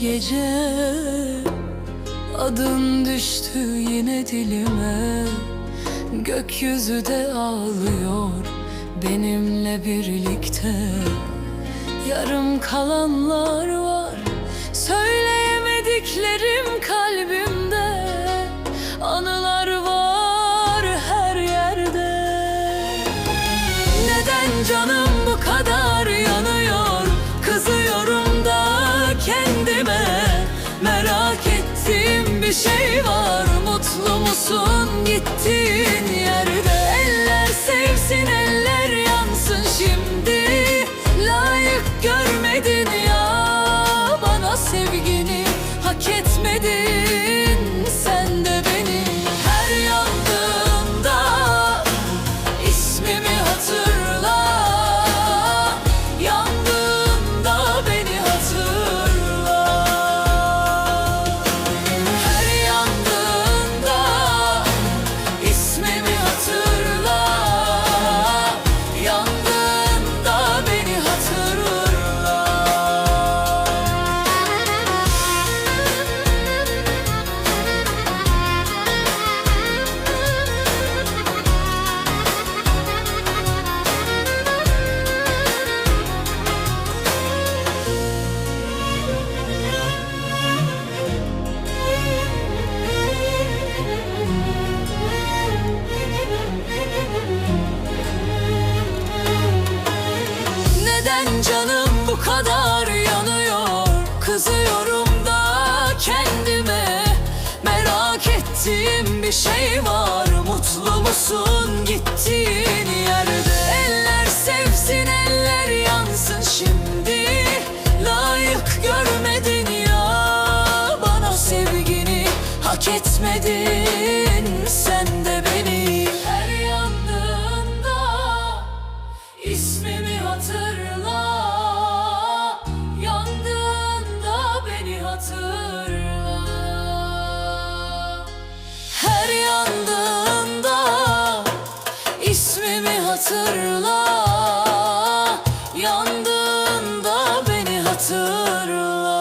gece Adın düştü yine dilime. Gökyüzü de ağlıyor benimle birlikte. Yarım kalanlar var Söyleyemediklerim kalbimde. Anılar var her yerde. Neden canım bir şey var Mutlu musun gittiğin yerde? Eller sevsin eller yansın şimdi. Layık görmedin ya Bana sevgini hak etmedin canım bu kadar yanıyor. Kızıyorum da kendime. Merak ettiğim bir şey var. Mutlu musun gittiğin yerde? Eller sevsin eller yansın. Şimdi Layık görmedin ya. Bana sevgini hak etmedin. Sen de beni her yandığında İsmimi hatırla Her yandığında ismimi hatırla. Yandığında beni hatırla